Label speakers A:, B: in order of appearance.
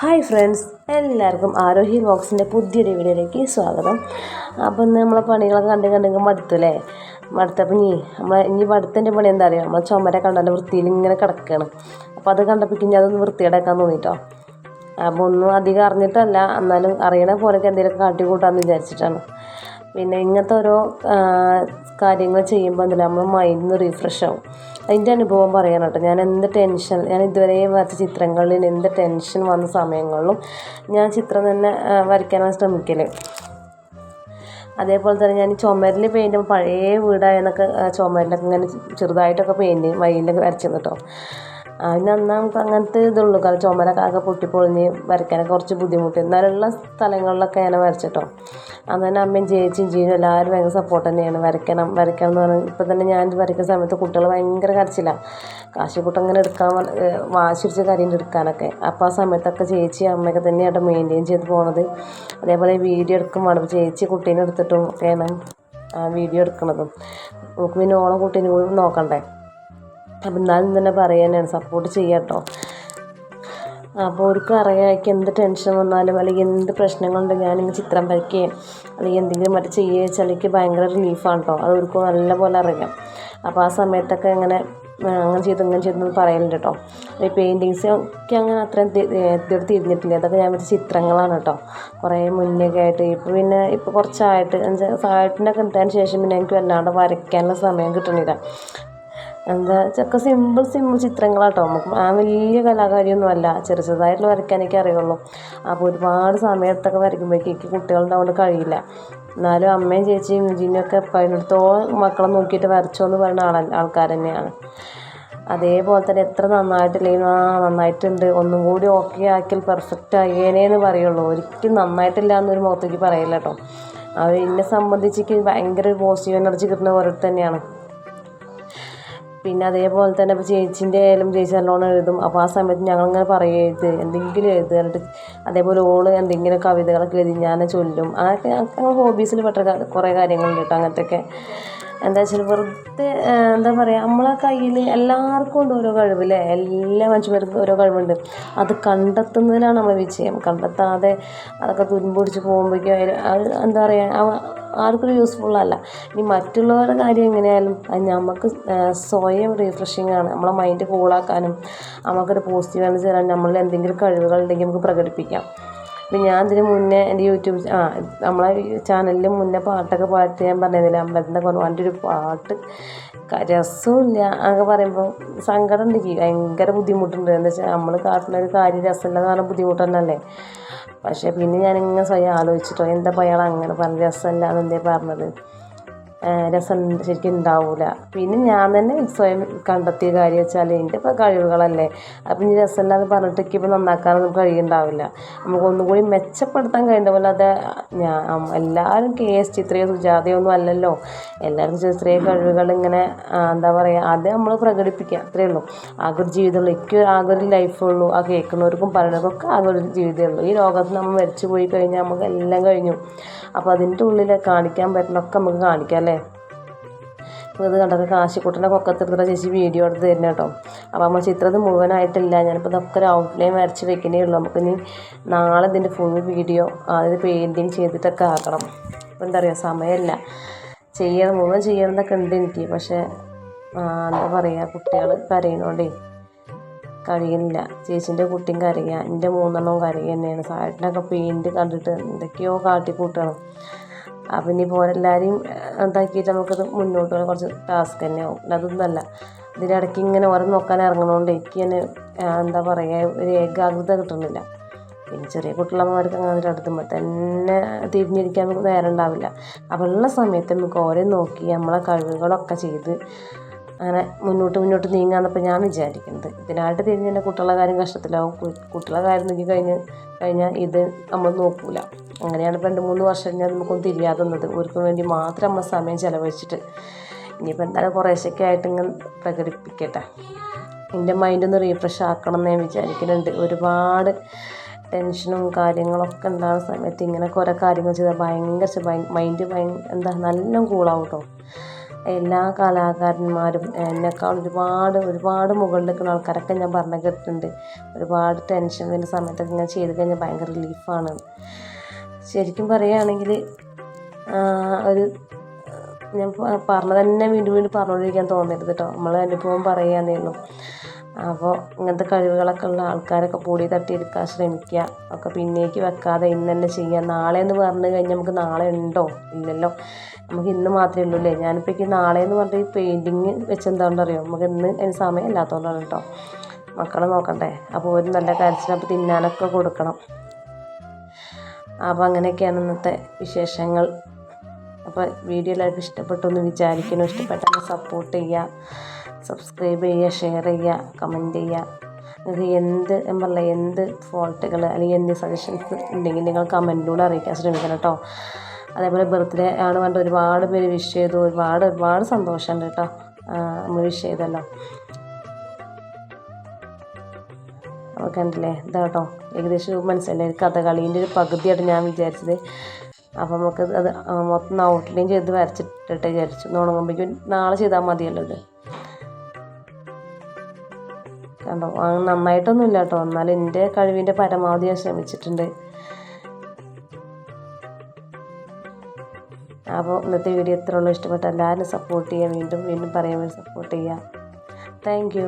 A: Hi friends എല്ലാവർക്കും ആരോഹി ബോക്സിന്റെ പുതിയൊരു വീഡിയോയിലേക്ക് സ്വാഗതം. അപ്പോൾ ഇന്ന് നമ്മളെ പണികളൊക്കെ കണ്ട് കണ്ടെങ്കിൽ മടുത്തല്ലേ? മടുത്തപ്പോൾ ഇനി നമ്മളെ ഇനി മടുത്തതിന്റെ പണി എന്താ അറിയാം? നമ്മളെ ചുമര കണ്ടതിന്റെ വൃത്തിയിൽ ഇങ്ങനെ കിടക്കുകയാണ് അപ്പോൾ അത് കണ്ടപ്പോൾ ഇനി അതൊന്ന് വൃത്തിയടക്കാൻ തോന്നിട്ടോ? അപ്പോൾ ഒന്നും അധികം അറിഞ്ഞിട്ടല്ല എന്നാലും അറിയണ പോലെയൊക്കെ എന്തെങ്കിലുമൊക്കെ കാട്ടിക്കൂട്ടാമെന്ന് വിചാരിച്ചിട്ടാണ്. പിന്നെ ഇങ്ങനത്തെ ഓരോ കാര്യങ്ങൾ ചെയ്യുമ്പോൾ എന്തല്ല നമ്മൾ മൈൻഡ് റീഫ്രഷ് ആവും. അതിന്റെ അനുഭവം പറയാൻ കേട്ടോ ഞാൻ എന്ത് ടെൻഷൻ ഞാൻ ഇതുവരെ വരച്ച ചിത്രങ്ങളിൽ എന്ത് ടെൻഷൻ വന്ന സമയങ്ങളിലും ഞാൻ ചിത്രം തന്നെ വരയ്ക്കാനാണ് ശ്രമിക്കൽ അതേപോലെ തന്നെ ഞാൻ ചുമരിൽ പെയിന്റ് പഴയ വീടായെന്നൊക്കെ ചുമരിലൊക്കെ ഇങ്ങനെ ചെറുതായിട്ടൊക്കെ പെയിന്റ് മയിലൊക്കെ വരച്ചിരുന്നു കേട്ടോ അതിന് അന്ന് നമുക്ക് അങ്ങനത്തെ ഇതുള്ളൂ. കാരണം ചുമരൊക്കെ ആകെ പൊട്ടിപ്പൊളിഞ്ഞ് വരയ്ക്കാനൊക്കെ കുറച്ച് ബുദ്ധിമുട്ട്. എന്നാലുള്ള സ്ഥലങ്ങളിലൊക്കെ ഞാൻ വരച്ചിട്ടോ. അന്ന് തന്നെ അമ്മയും ചേച്ചിയും ജീനും എല്ലാവരും ഭയങ്കര സപ്പോർട്ട് തന്നെയാണ്. വരയ്ക്കണം വരയ്ക്കണം എന്ന് പറഞ്ഞാൽ ഇപ്പം തന്നെ ഞാൻ വരയ്ക്കുന്ന സമയത്ത് കുട്ടികൾ ഭയങ്കര കരച്ചിലാണ് കാശിക്കുട്ടം അങ്ങനെ എടുക്കാൻ വ- ഏഹ് വാശി പിടിച്ച കാര്യം എടുക്കാനൊക്കെ. അപ്പോൾ ആ സമയത്തൊക്കെ ചേച്ചി അമ്മയൊക്കെ തന്നെയാണ് മെയിന്റെയിൻ ചെയ്ത് പോണത്. അതേപോലെ വീഡിയോ എടുക്കും അപ്പോൾ ചേച്ചി കുട്ടീനെ എടുത്തിട്ടും ഒക്കെയാണ് ആ വീഡിയോ എടുക്കണതും. നമുക്ക് പിന്നെ ഓളെ കുട്ടീനെ കൂടി നോക്കണ്ടേ? അപ്പം എന്നാലും തന്നെ പറയാനാണ്. സപ്പോർട്ട് ചെയ്യുക കേട്ടോ അപ്പോൾ അവർക്ക് അറിയാം എനിക്ക് എന്ത് ടെൻഷൻ വന്നാലും അല്ലെങ്കിൽ എന്ത് പ്രശ്നങ്ങളുണ്ടെങ്കിൽ ഞാനിങ്ങനെ ചിത്രം വരയ്ക്കുകയും അല്ലെങ്കിൽ എന്തെങ്കിലും മറ്റു ചെയ്യുക വെച്ചാൽ എനിക്ക് ഭയങ്കര റിലീഫാണ് കേട്ടോ അത് അവർക്ക് നല്ലപോലെ അറിയാം. അപ്പോൾ ആ സമയത്തൊക്കെ ഇങ്ങനെ അങ്ങനെ ചെയ്തു ഇങ്ങനെ ചെയ്തു പറയലുണ്ട് കേട്ടോ ഈ പെയിന്റിങ്സ് ഒക്കെ അങ്ങനെ അത്രയും തീർത്ത് തിരിഞ്ഞിട്ടില്ല അതൊക്കെ ഞാൻ വെച്ച ചിത്രങ്ങളാണ് കേട്ടോ കുറേ മുന്നേക്കെ ആയിട്ട് ഇപ്പോൾ പിന്നെ ഇപ്പോൾ കുറച്ചായിട്ട് എന്നുവെച്ചാൽ സായിട്ടിനൊക്കെ ഇട്ടതിന് ശേഷം പിന്നെ എനിക്ക് വല്ലാണ്ട് വരയ്ക്കാനുള്ള സമയം കിട്ടണില്ല. എന്താ ചക്ക സിമ്പിൾ സിമ്പിൾ ചിത്രങ്ങളാട്ടോ. നമുക്ക് ആ വലിയ കലാകാരിയൊന്നും അല്ല. ചെറു ചെറുതായിട്ടുള്ള വരയ്ക്കാനൊക്കെ അറിയുള്ളൂ. അപ്പോൾ ഒരുപാട് സമയത്തൊക്കെ വരയ്ക്കുമ്പോഴേക്കും കുട്ടികളുണ്ടാവുകൊണ്ട് കഴിയില്ല. എന്നാലും അമ്മയും ചേച്ചിയും ജിനൊക്കെ പതിനെടുത്തോളം മക്കളെ നോക്കിയിട്ട് വരച്ചോ എന്ന് പറയുന്ന ആൾ ആൾക്കാർ തന്നെയാണ്. അതേപോലെ തന്നെ എത്ര നന്നായിട്ടില്ലെങ്കിൽ ആ നന്നായിട്ടുണ്ട്. ഒന്നും കൂടി ഓക്കെ ആക്കിയാൽ പെർഫെക്റ്റ് ആയേനേന്ന് പറയുള്ളൂ. ഒരിക്കലും നന്നായിട്ടില്ല എന്നൊരു മുഖത്തേക്ക് പറയില്ല കേട്ടോ. അവർ എന്നെ സംബന്ധിച്ച് എനിക്ക് ഭയങ്കര പോസിറ്റീവ് എനർജി കിട്ടുന്ന പോലെ തന്നെയാണ്. പിന്നെ അതേപോലെ തന്നെ ഇപ്പോൾ ചേച്ചീന്റെ ആയാലും ചേച്ചി നല്ലോണം എഴുതും. അപ്പോൾ ആ സമയത്ത് ഞങ്ങളിങ്ങനെ പറയും എഴുത് എന്തെങ്കിലും എഴുത് എന്നിട്ട് അതേപോലെ ഓൾ എന്തെങ്കിലും കവിതകളൊക്കെ എഴുതി ഞാൻ ചൊല്ലും. അതൊക്കെ ഞങ്ങൾ ഹോബീസിൽ പെട്ട കുറേ കാര്യങ്ങളുണ്ട് കേട്ടോ അങ്ങനത്തെയൊക്കെ. എന്താ വെച്ചാൽ വെറുതെ എന്താ പറയുക നമ്മളെ കയ്യിൽ എല്ലാവർക്കും ഉണ്ട് ഓരോ കഴിവില്ലേ? എല്ലാ മനുഷ്യർക്കും ഓരോ കഴിവുണ്ട്. അത് കണ്ടെത്തുന്നതിലാണ് നമ്മൾ വിജയം. കണ്ടെത്താതെ അതൊക്കെ തുരുമ്പൊടിച്ച് പോകുമ്പോഴേക്കും അത് എന്താ പറയുക ആർക്കും യൂസ്ഫുൾ അല്ല. ഇനി മറ്റുള്ളവരുടെ കാര്യം എങ്ങനെയായാലും അത് നമുക്ക് സ്വയം റീഫ്രഷിങ് ആണ്. നമ്മളെ മൈൻഡ് കൂളാക്കാനും നമുക്കൊരു പോസിറ്റീവ് എനർജി തരാൻ നമ്മളിൽ എന്തെങ്കിലും കഴിവുകൾ ഉണ്ടെങ്കിൽ നമുക്ക് പ്രകടിപ്പിക്കാം. ഇപ്പം ഞാൻ ഇതിന് മുന്നേ എന്റെ യൂട്യൂബ് ആ നമ്മളെ ചാനലിൽ മുന്നേ പാട്ടൊക്കെ പാട്ട് ഞാൻ പറഞ്ഞിരുന്നില്ല അമ്പലത്തിന്റെ കുറവാന്റെ ഒരു പാട്ട്. രസമില്ല അങ്ങനെ പറയുമ്പോൾ സങ്കടം ഉണ്ട് ഭയങ്കര ബുദ്ധിമുട്ടുണ്ട്. എന്താ വെച്ചാൽ നമ്മൾ കാട്ടുന്ന ഒരു കാര്യം രസമില്ലെന്ന് പറഞ്ഞാൽ ബുദ്ധിമുട്ട് തന്നെയല്ലേ പക്ഷേ പിന്നെ ഞാനിങ്ങനെ സ്വയം ആലോചിച്ചിട്ടോ എന്താ അയാൾ അങ്ങനെ പറഞ്ഞ രസമില്ല എന്നെന്തേ പറഞ്ഞത്? രസം ശരിക്കും ഉണ്ടാവില്ല പിന്നെ ഞാൻ തന്നെ സ്വയം കണ്ടെത്തിയ കാര്യം വെച്ചാൽ എന്റെ ഇപ്പോൾ കഴിവുകളല്ലേ. അപ്പം ഇനി രസമില്ലാന്ന് പറഞ്ഞിട്ട് ഇപ്പോൾ നന്നാക്കാനൊന്നും കഴിയുണ്ടാവില്ല. നമുക്ക് ഒന്നുകൂടി മെച്ചപ്പെടുത്താൻ കഴിയുന്ന പോലെ അത് ഞാൻ എല്ലാവരും കെ എസ് ചിത്രയോ സുജാതയോ ഒന്നും അല്ലല്ലോ. എല്ലാവർക്കും ചെറിയ കഴിവുകൾ ഇങ്ങനെ എന്താ പറയുക അത് നമ്മൾ പ്രകടിപ്പിക്കുക അത്രയേ ഉള്ളൂ. ആകെ ഒരു ജീവിതമുള്ളൂ. എനിക്ക് ആകെ ഒരു ലൈഫുള്ളൂ ആ കേൾക്കുന്നവർക്കും പറയുന്നവർക്കൊക്കെ ആകെ ഒരു ജീവിതമേ ഉള്ളൂ. ഈ ലോകത്ത് നമ്മൾ മരിച്ചു പോയി കഴിഞ്ഞാൽ നമുക്ക് എല്ലാം കഴിഞ്ഞു. അപ്പോൾ അതിന്റെ ഉള്ളിൽ കാണിക്കാൻ പറ്റുന്നൊക്കെ നമുക്ക് കാണിക്കാം അല്ലേ? ഇത് കണ്ടത് കാശിക്കുട്ടന്റെ പൊക്കത്തെടുത്തിട്ട് ചേച്ചി വീഡിയോ എടുത്ത് തരുന്ന കേട്ടോ അപ്പോൾ നമ്മൾ ചിത്രം മുഴുവനായിട്ടില്ല. ഞാനിപ്പോൾ ഇതൊക്കെ ഒരു ഔട്ട്ലൈൻ വരച്ച് വെക്കുന്നേ ഉള്ളൂ. നമുക്ക് ഇനി നാളെ ഇതിന്റെ ഫുൾ വീഡിയോ അതായത് പെയിന്റിങ് ചെയ്തിട്ടൊക്കെ ആക്കണം. അപ്പോൾ എന്താ പറയുക സമയമില്ല ചെയ്യണം മുഴുവൻ ചെയ്യണമെന്നൊക്കെ ഉണ്ട് എനിക്ക്. പക്ഷേ എന്താ പറയുക കുട്ടികൾ കരയണോണ്ടേ കഴിയുന്നില്ല. ചേച്ചീന്റെ കുട്ടിയും കരയുക എന്റെ മൂന്നെണ്ണവും കരയുക തന്നെയാണ് സായിട്ടിനൊക്കെ പെയിന്റ് കണ്ടിട്ട് എന്തൊക്കെയോ കാട്ടിക്കൂട്ടണം. അപ്പം ഇനിയിപ്പോൾ എല്ലാവരെയും ഇതാക്കിയിട്ട് നമുക്കത് മുന്നോട്ട് പോകാൻ കുറച്ച് ടാസ്ക് തന്നെ ആവും. ഇതിന്റെ ഇടയ്ക്ക് ഇങ്ങനെ ഓരോ നോക്കാൻ ഇറങ്ങുന്നതുകൊണ്ട് എനിക്ക് തന്നെ എന്താ പറയുക ഒരു ഏകാഗ്രത കിട്ടുന്നില്ല. പിന്നെ ചെറിയ കുട്ടികളമ്മമാർക്ക് അങ്ങനെ അടുത്തുമ്പോൾ തന്നെ തിരിഞ്ഞിരിക്കാൻ നമുക്ക് നേരം ഉണ്ടാവില്ല. അപ്പോൾ ഉള്ള സമയത്ത് നമുക്ക് ഓരോ നോക്കി നമ്മളെ കഴിവുകളൊക്കെ ചെയ്ത് അങ്ങനെ മുന്നോട്ട് മുന്നോട്ട് നീങ്ങാന്നപ്പോൾ ഞാൻ വിചാരിക്കുന്നത്. ഇതിനായിട്ട് തിരിഞ്ഞ് എന്റെ കുട്ടികളുടെ കാര്യം കഷ്ടത്തിലാവും. കുട്ടികളുടെ കാര്യം നോക്കി കഴിഞ്ഞ് കഴിഞ്ഞാൽ ഇത് നമ്മൾ നോക്കൂല. അങ്ങനെയാണ് രണ്ട് മൂന്ന് വർഷം ഞാൻ നമുക്കൊന്നും തിരിയാതെ നിന്നത്. ഇവർക്ക് വേണ്ടി മാത്രം അമ്മ സമയം ചിലവഴിച്ചിട്ട്. ഇനിയിപ്പോൾ എന്തായാലും കുറേശ്ശൊക്കെ ആയിട്ട് ഇങ്ങനെ പ്രകടിപ്പിക്കട്ടെ. എന്റെ മൈൻഡ് ഒന്ന് റീഫ്രഷ് ആക്കണം എന്ന് ഞാൻ വിചാരിക്കുന്നുണ്ട്. ഒരുപാട് ടെൻഷനും കാര്യങ്ങളൊക്കെ ഉണ്ടാകുന്ന സമയത്ത് ഇങ്ങനെ കുറേ കാര്യങ്ങൾ ചെയ്താൽ ഭയങ്കര മൈൻഡ് ഭയങ്കര എന്താ നല്ല കൂളാവും കേട്ടോ എല്ലാ കലാകാരന്മാരും എന്നെക്കാൾ ഒരുപാട് ഒരുപാട് മുകളിൽ ആൾക്കാരൊക്കെ ഞാൻ പറഞ്ഞു കേട്ടിട്ടുണ്ട്. ഒരുപാട് ടെൻഷൻ വരുന്ന സമയത്തൊക്കെ ഞാൻ ചെയ്ത് കഴിഞ്ഞാൽ ഭയങ്കര റിലീഫാണ് ശരിക്കും പറയുകയാണെങ്കിൽ ഒരു ഞാൻ പറഞ്ഞത് തന്നെ വീണ്ടും വീണ്ടും പറഞ്ഞുകൊണ്ടിരിക്കാൻ തോന്നരുത് കേട്ടോ നമ്മൾ അനുഭവം പറയാന്നേ ഉള്ളൂ. അപ്പോൾ ഇങ്ങനത്തെ കഴിവുകളൊക്കെ ഉള്ള ആൾക്കാരൊക്കെ പൊടി തട്ടിയെടുക്കാൻ ശ്രമിക്കുക. ഒക്കെ പിന്നേക്ക് വെക്കാതെ ഇന്ന് തന്നെ ചെയ്യുക. നാളെ എന്ന് പറഞ്ഞു കഴിഞ്ഞാൽ നമുക്ക് നാളെ ഉണ്ടോ? ഇല്ലല്ലോ. നമുക്ക് ഇന്ന് മാത്രമേ ഉള്ളൂ അല്ലേ? ഞാനിപ്പോൾ എനിക്ക് നാളെ എന്ന് പറഞ്ഞിട്ട് ഈ പെയിന്റിങ് വെച്ചെന്താണെന്ന് അറിയോ നമുക്ക് ഇന്ന് അതിന് സമയം ഇല്ലാത്തതുകൊണ്ടാണ് കേട്ടോ മക്കളെ നോക്കണ്ടേ? അപ്പോൾ ഒരു നല്ല കരച്ചിലപ്പോൾ തിന്നാനൊക്കെ കൊടുക്കണം. അപ്പോൾ അങ്ങനെയൊക്കെയാണ് ഇന്നത്തെ വിശേഷങ്ങൾ. അപ്പോൾ വീഡിയോ എല്ലാവർക്കും ഇഷ്ടപ്പെട്ടു എന്ന് വിചാരിക്കുന്നു. ഇഷ്ടപ്പെട്ടാൽ സപ്പോർട്ട് ചെയ്യുക സബ്സ്ക്രൈബ് ചെയ്യുക ഷെയർ ചെയ്യുക കമന്റ് ചെയ്യുക. നിങ്ങൾക്ക് എന്ത് പറഞ്ഞില്ല എന്ത് ഫോൾട്ടുകൾ അല്ലെങ്കിൽ എന്ത് സജഷൻസ് ഉണ്ടെങ്കിൽ നിങ്ങൾ കമന്റിലൂടെ അറിയിക്കാൻ ശ്രമിക്കണം കേട്ടോ. അതേപോലെ ബർത്ത്ഡേ ആണ് പറഞ്ഞിട്ട് ഒരുപാട് പേര് വിഷ് ചെയ്തു. ഒരുപാട് ഒരുപാട് സന്തോഷമുണ്ട് കേട്ടോ. നമ്മൾ വിഷ് ചെയ്തല്ലോ. അപ്പോൾ കണ്ടില്ലേ? ഇതാട്ടോ. ഏകദേശം മനസ്സിലായി. കഥകളീന്റെ ഒരു പകുതിയായിട്ട് ഞാൻ വിചാരിച്ചത്. അപ്പോൾ നമുക്ക് അത് മൊത്തം ഔട്ട്ലൈൻ ചെയ്ത് വരച്ചിട്ടിട്ട് വിചാരിച്ചു. ഉണങ്ങുമ്പോഴേക്കും നാളെ ചെയ്താൽ മതിയല്ലോ ഇത്. കണ്ടോ? നന്നായിട്ടൊന്നുമില്ല കേട്ടോ. എന്നാലും എന്റെ കഴിവിന്റെ പരമാവധി ഞാൻ ശ്രമിച്ചിട്ടുണ്ട്. അപ്പോൾ ഇന്നത്തെ വീഡിയോ ഇത്ര ഉള്ളൂ. ഇഷ്ടപ്പെട്ട എല്ലാവരും സപ്പോർട്ട് ചെയ്യുക വീണ്ടും വീണ്ടും പറയാൻ വേണ്ടി സപ്പോർട്ട് ചെയ്യുക താങ്ക്